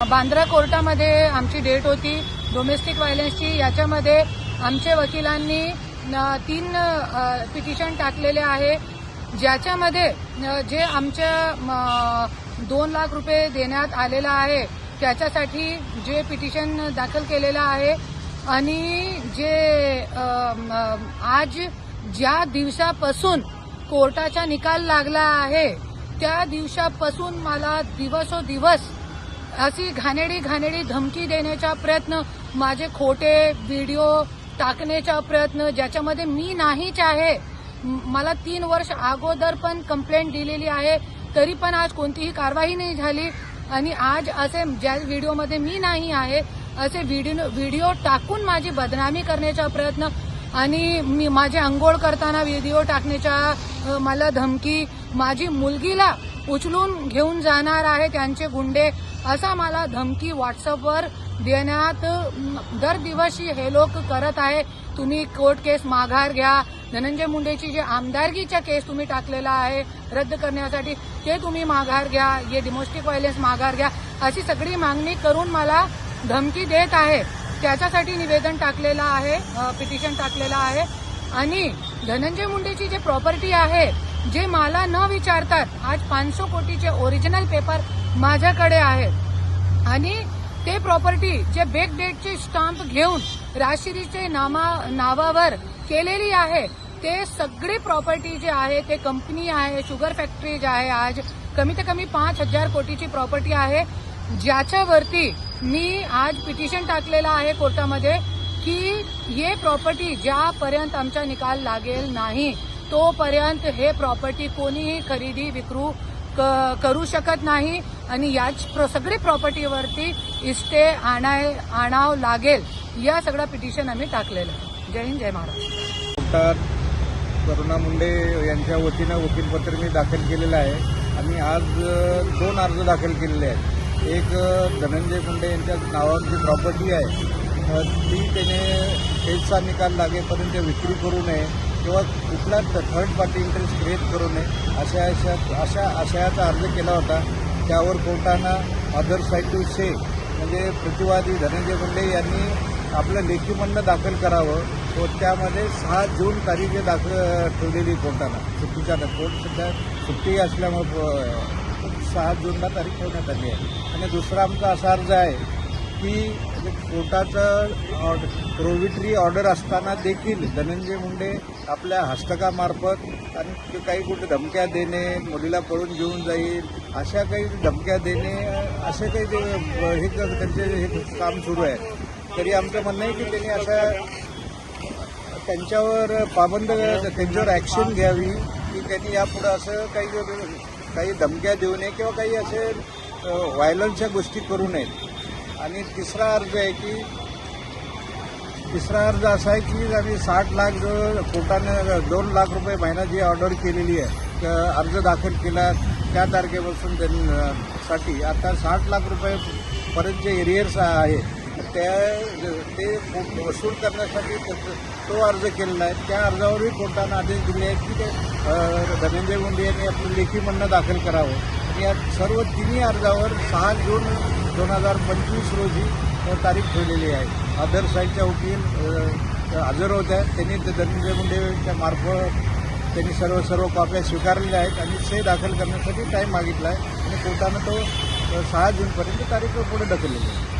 बांद्रा कोर्टामध्ये आमची डेट होती. डोमेस्टिक व्हायलन्सची याच्यामध्ये आमच्या वकिलांनी तीन पिटिशन टाकलेले आहे. ज्याच्यामध्ये जे आमच्या दोन लाख रुपये देण्यात आलेला आहे त्याच्यासाठी जे पिटिशन दाखल केलेलं आहे आणि जे आज ज्या दिवसापासून कोर्टाचा निकाल लागला आहे त्या दिवसापासून मला दिवसोदिवस अशी घाणेडी घाणेडी धमकी देण्याचा प्रयत्न माझे खोटे व्हिडिओ टाकण्याचा प्रयत्न ज्याच्यामध्ये मी नाहीच आहे. मला तीन वर्ष अगोदर पण कंप्लेंट दिलेली आहे तरी पण आज कोणतीही कारवाई नाही झाली. आणि आज असे ज्या व्हिडिओमध्ये मी नाही आहे असे व्हिडिओ व्हिडिओ टाकून माझी बदनामी करण्याचा प्रयत्न आणि मी माझे अंघोळ करताना व्हिडिओ टाकण्याच्या मला धमकी. माझी मुलगीला उचलून घेऊन जाणार आहे त्यांचे गुंडे. असा मला धमकी व्हॉट्सअपवर देण्यात दर दिवशी हे लोक करत आहे. तुम्ही कोर्ट केस माघार घ्या. धनंजय मुंडेची जे आमदारकीच्या केस तुम्ही टाकलेला आहे रद्द करण्यासाठी ते तुम्ही माघार घ्या. हे डिमोस्टिक व्हायलेन्स माघार घ्या. अशी सगळी मागणी करून मला धमकी देत आहे. त्याच्यासाठी निवेदन टाकलेलं आहे पिटिशन टाकलेलं आहे. आणि धनंजय मुंडेची जे प्रॉपर्टी आहे जे मला न विचारतात आज पाचशे कोटीचे ओरिजिनल पेपर माझ्याकडे आहेत. आणि ते प्रॉपर्टी जे बेक डेटचे स्टाम्प घेऊन राशिरीचे नामा नावावर केलेली आहे ते सगळी प्रॉपर्टी जे आहे ते कंपनी आहे शुगर फॅक्टरी जे आहे आज कमीत कमी पाच हजार कोटीची प्रॉपर्टी आहे. ज्याच्यावरती मी आज पिटिशन टाकलेलं आहे कोर्टामध्ये की हे प्रॉपर्टी ज्यापर्यंत आमचा निकाल लागेल नाही. तोपर्यंत हे प्रॉपर्टी कोणीही खरेदी विक्रू क- करू शकत नाही आणि याच सगळी प्रॉपर्टीवरती इस्टे आणाय आणावं लागेल या सगळं पिटिशन आम्ही टाकलेलं आहे. जय हिंद जय महाराष्ट्र. करुणा मुंडे यांच्या वतीनं वकीलपत्र मी दाखल केलेलं आहे. आम्ही आज दोन अर्ज दाखल केलेले आहेत. एक धनंजय मुंडे यांच्या नावाची प्रॉपर्टी आहे ती त्याने केसचा निकाल लागेपर्यंत विक्री करू नये. किंवा कुठला थर्ड पार्टी इंटरेस्ट क्रिएट करू नये अशा अशा अशा आशयाचा अर्ज केला होता. त्यावर कोर्टानं अदर साईड टू से म्हणजे प्रतिवादी धनंजय मुंडे यांनी आपलं लेखी म्हणणं दाखल करावं. व त्यामध्ये सहा जून तारीख दाखल ठेवलेली कोर्टानं. सुट्टीच्या कोर्ट सध्या सुट्टी असल्यामुळं सहा जूनला तारीख ठेवण्यात आली आहे. आणि दुसरा आमचा असा अर्ज आहे की म्हणजे कोर्टाचं प्रोविटरी ऑर्डर असताना देखील धनंजय मुंडे आपल्या हस्तकामार्फत आणि ते काही कुठे धमक्या देणे मुलीला पळून घेऊन जाईल अशा काही धमक्या देणे असे काही ते हे त्यांचे हे काम सुरू आहे. तरी आमचं म्हणणं आहे की त्यांनी अशा त्यांच्यावर पाबंद त्यांच्यावर ॲक्शन घ्यावी की त्यांनी यापुढं असं काही काही धमक्या देऊ नये किंवा काही असे व्हायलन्सच्या गोष्टी करू नयेत. आणि तिसरा अर्ज आहे की तिसरा अर्ज असा आहे की आम्ही साठ लाख जो कोर्टानं दोन लाख रुपये महिना जी ऑर्डर केलेली आहे तर अर्ज दाखल केला त्या तारखेपासून त्यांसाठी आता साठ लाख रुपये परत जे एरियर्स आहे त्या ते वसूल करण्यासाठी तो अर्ज केलेला आहे. त्या अर्जावरही कोर्टानं आदेश दिले आहेत की ते धनंजय मुंडे यांनी आपलं लेखी म्हणणं दाखल करावं. आणि या सर्व तिन्ही अर्जावर सहा जून दोन हजार पंचवीस रोजी तारीख ठेवलेली आहे. अदर साईडच्या वकील हजर होत्या त्यांनी ते धनंजय मुंडेच्या मार्फत त्यांनी सर्व सर्व कॉप्या स्वीकारलेल्या आहेत आणि से दाखल करण्यासाठी टाईम मागितला आहे. आणि कोर्टानं तो सहा जूनपर्यंत तारीख पुढे ढकललेली आहे.